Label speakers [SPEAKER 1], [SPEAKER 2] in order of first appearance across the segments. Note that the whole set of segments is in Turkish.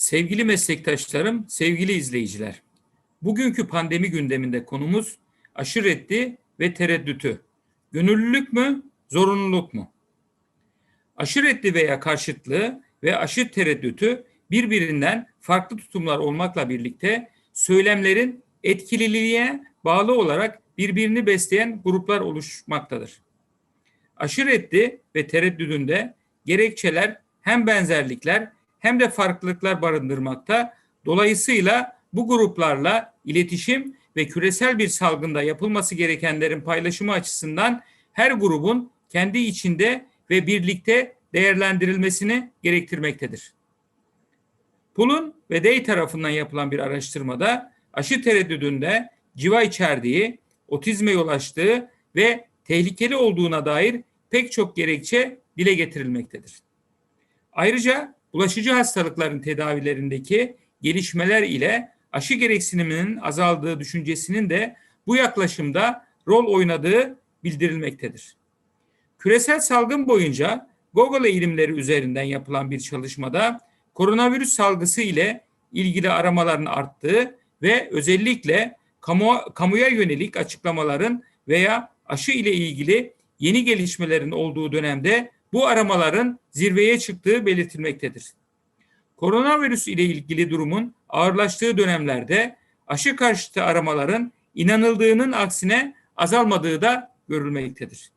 [SPEAKER 1] Sevgili meslektaşlarım, sevgili izleyiciler. Bugünkü pandemi gündeminde konumuz aşı reddi ve tereddütü. Gönüllülük mü, zorunluluk mu? Aşı reddi veya karşıtlığı ve aşı tereddütü birbirinden farklı tutumlar olmakla birlikte söylemlerin etkililiğe bağlı olarak birbirini besleyen gruplar oluşmaktadır. Aşı reddi ve tereddüdünde gerekçeler hem benzerlikler hem de farklılıklar barındırmakta. Dolayısıyla bu gruplarla iletişim ve küresel bir salgında yapılması gerekenlerin paylaşımı açısından her grubun kendi içinde ve birlikte değerlendirilmesini gerektirmektedir. Pulun ve Day tarafından yapılan bir araştırmada aşı tereddüdünde civa içerdiği, otizme yol açtığı ve tehlikeli olduğuna dair pek çok gerekçe dile getirilmektedir. Ayrıca bulaşıcı hastalıkların tedavilerindeki gelişmeler ile aşı gereksiniminin azaldığı düşüncesinin de bu yaklaşımda rol oynadığı bildirilmektedir. Küresel salgın boyunca Google eğilimleri üzerinden yapılan bir çalışmada koronavirüs salgısı ile ilgili aramaların arttığı ve özellikle kamu, kamuya yönelik açıklamaların veya aşı ile ilgili yeni gelişmelerin olduğu dönemde bu aramaların zirveye çıktığı belirtilmektedir. Koronavirüs ile ilgili durumun ağırlaştığı dönemlerde aşı karşıtı aramaların inanıldığının aksine azalmadığı da görülmektedir.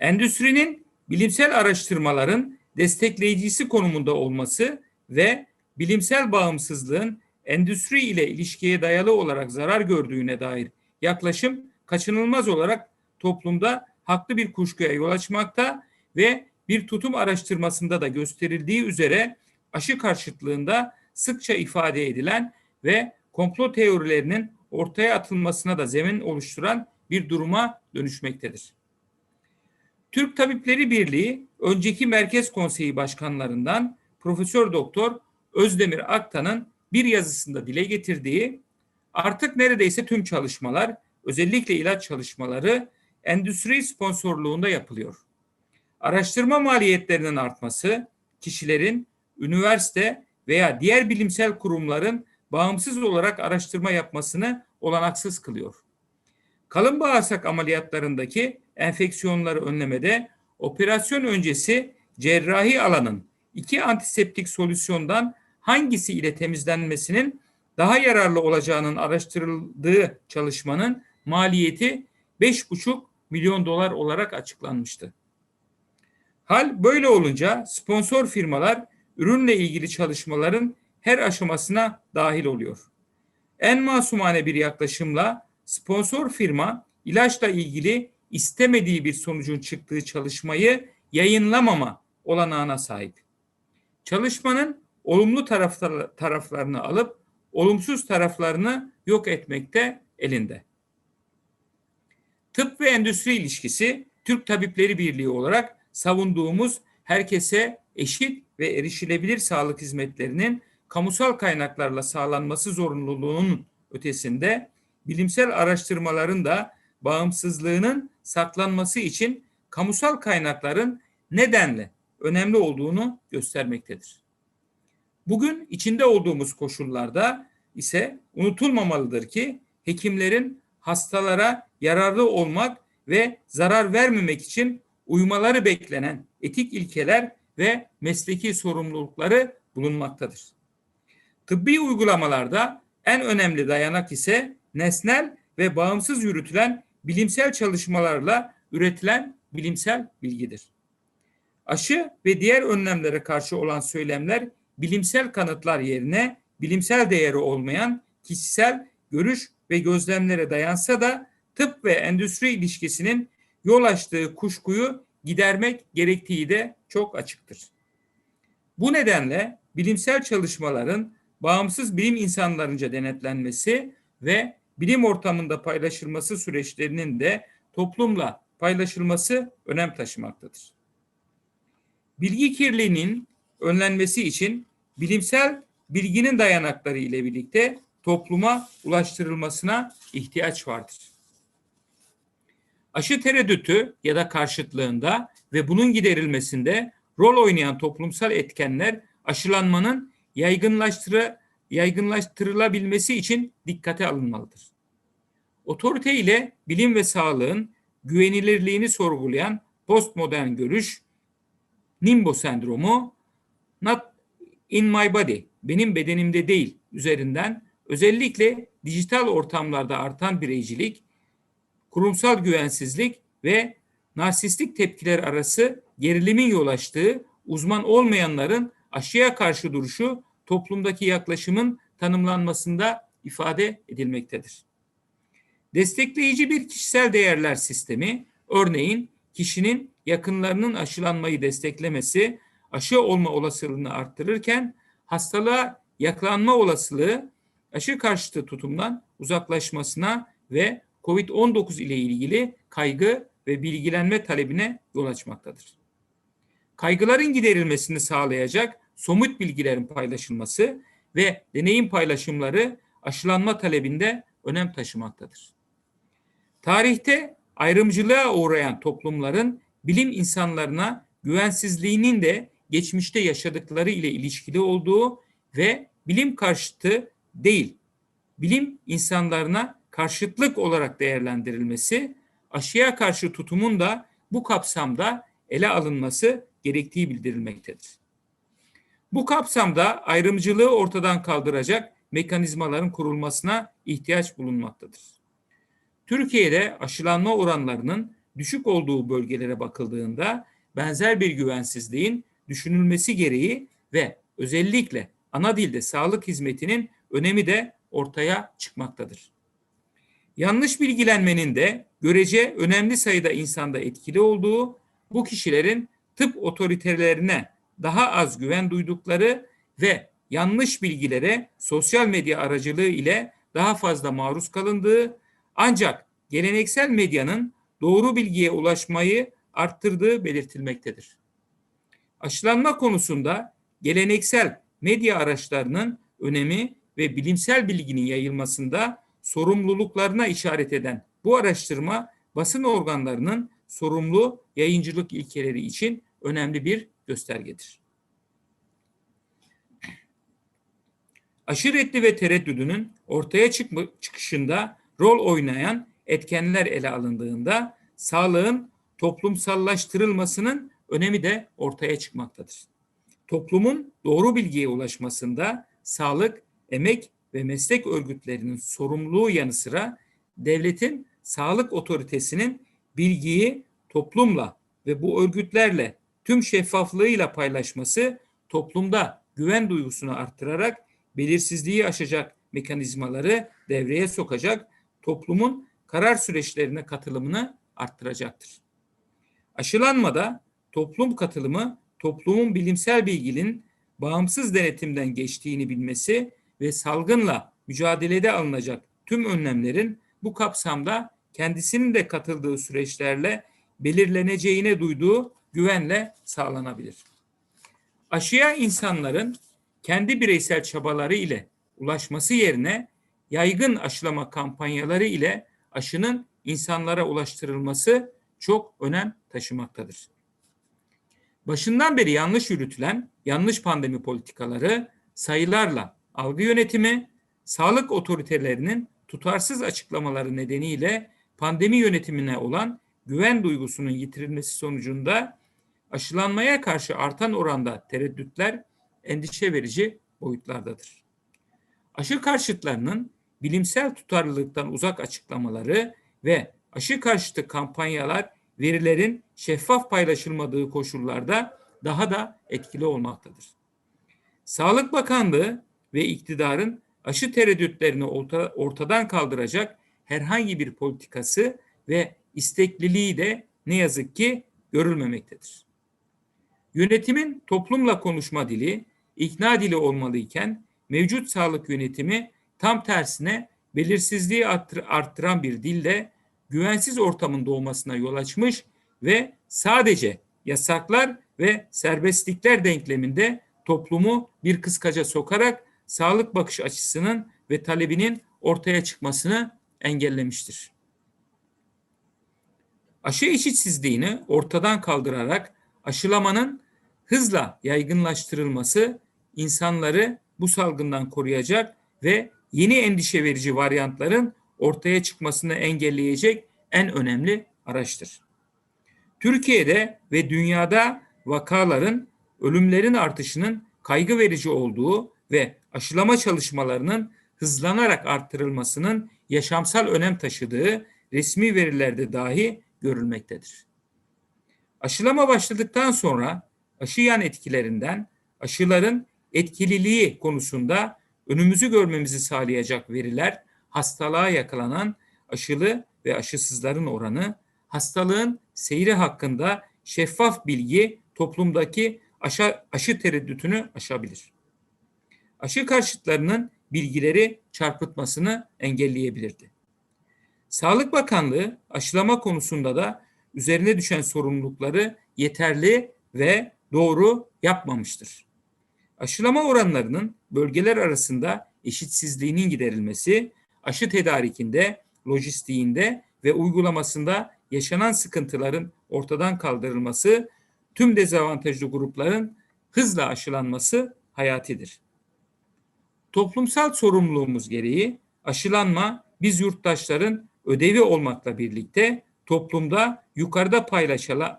[SPEAKER 1] Endüstrinin bilimsel araştırmaların destekleyicisi konumunda olması ve bilimsel bağımsızlığın endüstri ile ilişkiye dayalı olarak zarar gördüğüne dair yaklaşım kaçınılmaz olarak toplumda haklı bir kuşkuya yol açmakta ve bir tutum araştırmasında da gösterildiği üzere aşı karşıtlığında sıkça ifade edilen ve komplo teorilerinin ortaya atılmasına da zemin oluşturan bir duruma dönüşmektedir. Türk Tabipleri Birliği önceki Merkez Konseyi başkanlarından Profesör Doktor Özdemir Aktan'ın bir yazısında dile getirdiği artık neredeyse tüm çalışmalar özellikle ilaç çalışmaları endüstri sponsorluğunda yapılıyor. Araştırma maliyetlerinin artması kişilerin üniversite veya diğer bilimsel kurumların bağımsız olarak araştırma yapmasını olanaksız kılıyor. Kalın bağırsak ameliyatlarındaki enfeksiyonları önlemede operasyon öncesi cerrahi alanın iki antiseptik solüsyondan hangisi ile temizlenmesinin daha yararlı olacağının araştırıldığı çalışmanın maliyeti 5,5 milyon dolar olarak açıklanmıştı. Hal böyle olunca sponsor firmalar ürünle ilgili çalışmaların her aşamasına dahil oluyor. En masumane bir yaklaşımla sponsor firma ilaçla ilgili istemediği bir sonucun çıktığı çalışmayı yayınlamama olanağına sahip. Çalışmanın olumlu taraflarını alıp olumsuz taraflarını yok etmekte elinde. Tıp ve endüstri ilişkisi Türk Tabipleri Birliği olarak savunduğumuz herkese eşit ve erişilebilir sağlık hizmetlerinin kamusal kaynaklarla sağlanması zorunluluğunun ötesinde bilimsel araştırmaların da bağımsızlığının saklanması için kamusal kaynakların nedenle önemli olduğunu göstermektedir. Bugün içinde olduğumuz koşullarda ise unutulmamalıdır ki hekimlerin hastalara yararlı olmak ve zarar vermemek için uymaları beklenen etik ilkeler ve mesleki sorumlulukları bulunmaktadır. Tıbbi uygulamalarda en önemli dayanak ise nesnel ve bağımsız yürütülen bilimsel çalışmalarla üretilen bilimsel bilgidir. Aşı ve diğer önlemlere karşı olan söylemler bilimsel kanıtlar yerine bilimsel değeri olmayan kişisel görüş ve gözlemlere dayansa da tıp ve endüstri ilişkisinin yol açtığı kuşkuyu gidermek gerektiği de çok açıktır. Bu nedenle bilimsel çalışmaların bağımsız bilim insanlarınca denetlenmesi ve bilim ortamında paylaşılması süreçlerinin de toplumla paylaşılması önem taşımaktadır. Bilgi kirliliğinin önlenmesi için bilimsel bilginin dayanakları ile birlikte topluma ulaştırılmasına ihtiyaç vardır. Aşı tereddütü ya da karşıtlığında ve bunun giderilmesinde rol oynayan toplumsal etkenler aşılanmanın yaygınlaştırı, yaygınlaştırılabilmesi için dikkate alınmalıdır. Otorite ile bilim ve sağlığın güvenilirliğini sorgulayan postmodern görüş, Nimbo sendromu, not in my body, benim bedenimde değil üzerinden özellikle dijital ortamlarda artan bireycilik, kurumsal güvensizlik ve narsistik tepkiler arası gerilimin yol açtığı uzman olmayanların aşıya karşı duruşu toplumdaki yaklaşımın tanımlanmasında ifade edilmektedir. Destekleyici bir kişisel değerler sistemi, örneğin kişinin yakınlarının aşılanmayı desteklemesi, aşı olma olasılığını arttırırken hastalığa yakalanma olasılığı aşı karşıtı tutumdan uzaklaşmasına ve COVID-19 ile ilgili kaygı ve bilgilenme talebine yol açmaktadır. Kaygıların giderilmesini sağlayacak somut bilgilerin paylaşılması ve deneyim paylaşımları aşılanma talebinde önem taşımaktadır. Tarihte ayrımcılığa uğrayan toplumların bilim insanlarına güvensizliğinin de geçmişte yaşadıkları ile ilişkili olduğu ve bilim karşıtı değil, bilim insanlarına karşıtlık olarak değerlendirilmesi, aşıya karşı tutumun da bu kapsamda ele alınması gerektiği bildirilmektedir. Bu kapsamda ayrımcılığı ortadan kaldıracak mekanizmaların kurulmasına ihtiyaç bulunmaktadır. Türkiye'de aşılanma oranlarının düşük olduğu bölgelere bakıldığında benzer bir güvensizliğin düşünülmesi gereği ve özellikle ana dilde sağlık hizmetinin önemi de ortaya çıkmaktadır. Yanlış bilgilenmenin de görece önemli sayıda insanda etkili olduğu, bu kişilerin tıp otoritelerine daha az güven duydukları ve yanlış bilgilere sosyal medya aracılığı ile daha fazla maruz kalındığı ancak geleneksel medyanın doğru bilgiye ulaşmayı arttırdığı belirtilmektedir. Aşılanma konusunda geleneksel medya araçlarının önemi ve bilimsel bilginin yayılmasında sorumluluklarına işaret eden bu araştırma basın organlarının sorumlu yayıncılık ilkeleri için önemli bir göstergedir. Aşı reddi ve tereddüdünün ortaya çıkma, çıkışında rol oynayan etkenler ele alındığında sağlığın toplumsallaştırılmasının önemi de ortaya çıkmaktadır. Toplumun doğru bilgiye ulaşmasında sağlık, emek ve meslek örgütlerinin sorumluluğu yanı sıra devletin sağlık otoritesinin bilgiyi toplumla ve bu örgütlerle tüm şeffaflığıyla paylaşması toplumda güven duygusunu arttırarak belirsizliği aşacak mekanizmaları devreye sokacak, toplumun karar süreçlerine katılımını arttıracaktır. Aşılanmada toplum katılımı toplumun bilimsel bilginin bağımsız denetimden geçtiğini bilmesi ve salgınla mücadelede alınacak tüm önlemlerin bu kapsamda kendisinin de katıldığı süreçlerle belirleneceğine duyduğu güvenle sağlanabilir. Aşıya insanların kendi bireysel çabaları ile ulaşması yerine yaygın aşılama kampanyaları ile aşının insanlara ulaştırılması çok önem taşımaktadır. Başından beri yanlış yürütülen yanlış pandemi politikaları sayılarla algı yönetimi, sağlık otoritelerinin tutarsız açıklamaları nedeniyle pandemi yönetimine olan güven duygusunun yitirilmesi sonucunda aşılanmaya karşı artan oranda tereddütler endişe verici boyutlardadır. Aşı karşıtlarının bilimsel tutarlılıktan uzak açıklamaları ve aşı karşıtı kampanyalar verilerin şeffaf paylaşılmadığı koşullarda daha da etkili olmaktadır. Sağlık Bakanlığı ve iktidarın aşı tereddütlerini orta, ortadan kaldıracak herhangi bir politikası ve istekliliği de ne yazık ki görülmemektedir. Yönetimin toplumla konuşma dili, ikna dili olmalıyken mevcut sağlık yönetimi tam tersine belirsizliği arttıran bir dille güvensiz ortamın doğmasına yol açmış ve sadece yasaklar ve serbestlikler denkleminde toplumu bir kıskaca sokarak sağlık bakış açısının ve talebinin ortaya çıkmasını engellemiştir. Aşı eşitsizliğini ortadan kaldırarak aşılamanın hızla yaygınlaştırılması insanları bu salgından koruyacak ve yeni endişe verici varyantların ortaya çıkmasını engelleyecek en önemli araçtır. Türkiye'de ve dünyada vakaların, ölümlerin artışının kaygı verici olduğu ve aşılama çalışmalarının hızlanarak arttırılmasının yaşamsal önem taşıdığı resmi verilerde dahi görülmektedir. Aşılama başladıktan sonra aşı yan etkilerinden aşıların etkililiği konusunda önümüzü görmemizi sağlayacak veriler, hastalığa yakalanan aşılı ve aşısızların oranı, hastalığın seyri hakkında şeffaf bilgi toplumdaki aşı, aşı tereddütünü aşabilir. Aşı karşıtlarının bilgileri çarpıtmasını engelleyebilirdi. Sağlık Bakanlığı aşılama konusunda da üzerine düşen sorumlulukları yeterli ve doğru yapmamıştır. Aşılama oranlarının bölgeler arasında eşitsizliğinin giderilmesi, aşı tedarikinde, lojistiğinde ve uygulamasında yaşanan sıkıntıların ortadan kaldırılması, tüm dezavantajlı grupların hızla aşılanması hayatidir. Toplumsal sorumluluğumuz gereği aşılanma biz yurttaşların ödevi olmakla birlikte toplumda yukarıda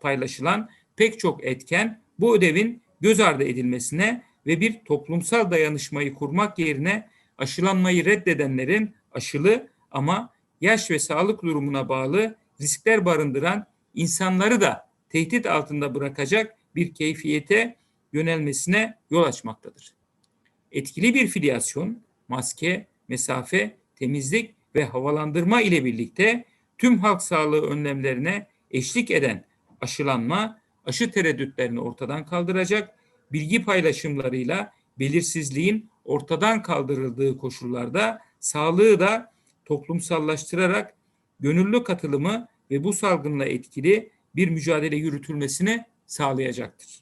[SPEAKER 1] paylaşılan, pek çok etken bu ödevin göz ardı edilmesine ve bir toplumsal dayanışmayı kurmak yerine aşılanmayı reddedenlerin aşılı ama yaş ve sağlık durumuna bağlı riskler barındıran insanları da tehdit altında bırakacak bir keyfiyete yönelmesine yol açmaktadır. Etkili bir filyasyon, maske, mesafe, temizlik ve havalandırma ile birlikte tüm halk sağlığı önlemlerine eşlik eden aşılanma, aşı tereddütlerini ortadan kaldıracak, bilgi paylaşımlarıyla belirsizliğin ortadan kaldırıldığı koşullarda sağlığı da toplumsallaştırarak gönüllü katılımı ve bu salgınla etkili bir mücadele yürütülmesini sağlayacaktır.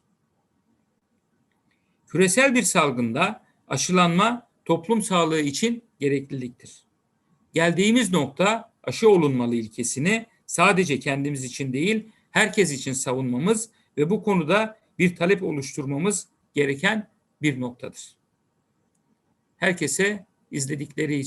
[SPEAKER 1] Küresel bir salgında aşılanma toplum sağlığı için gerekliliktir. Geldiğimiz nokta aşı olunmalı ilkesini sadece kendimiz için değil, herkes için savunmamız ve bu konuda bir talep oluşturmamız gereken bir noktadır. Herkese izledikleri için